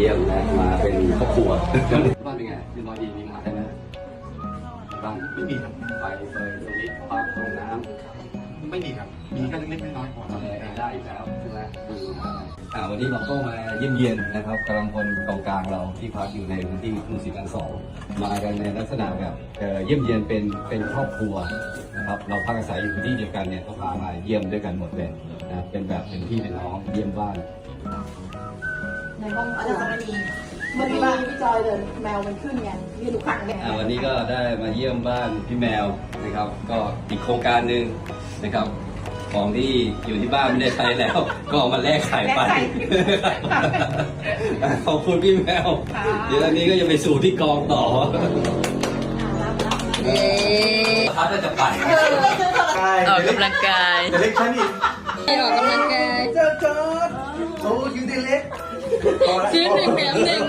ยี่ยมนะมาเป็นครอบครัวบ้านเป็นไงเรียบร้อยดีมีหมาได้ไหมบ้านไม่มีครับไฟเฟยสวิตช์ปลั๊กห้องน้ไม่มีครับมีแค่เล็กๆน้อยๆพอำทำอะไรได้อีกแล้วใช่ไหมอืมอ่าวันนี้เราก็มาเยี่ยมเยียนนะครับกำลังพลกองกลางเราที่พักอยู่ในพื้นที่กรุงศรีกันสองมากันในลักษณะแบบเอ่อเยี่ยมเยียนเป็นเป็นครอบครัวนะครับเราพักอาศัยอยู่พื้นที่เดียวกันเนี่ยก็พามาเยี่ยมด้วยกันหมดเลยนะเป็นแบบเป็นพี่เป็นน้องเยี่ยมบ้านใน ห้องอะไรมันมีเมื่อกี้พี่จอยเดินแมวมันขึ้นไงยืนอยู่ข้างแกอ่าวันนี้ก็ได้มาเยี่ยมบ้านพี่แมวนะครับ ก็อีกโครงการหนึ่งนะครับ ของที่อยู่ที่บ้านไม่ได้ใช้แล้ว ก็เอามาแลกขายไปขอบคุณพี่แมว เดี๋ยวอันนี้ก็จะไปสู่ที่กองต่อเย้ถ้าจะไปใช่ออกกำลังกายแต่เล็กแค่นี้ออกกำลังกายเจ้าจอดโอ้ยูเดเล็ก ซื้อหนึ่งแถมหนึ่ง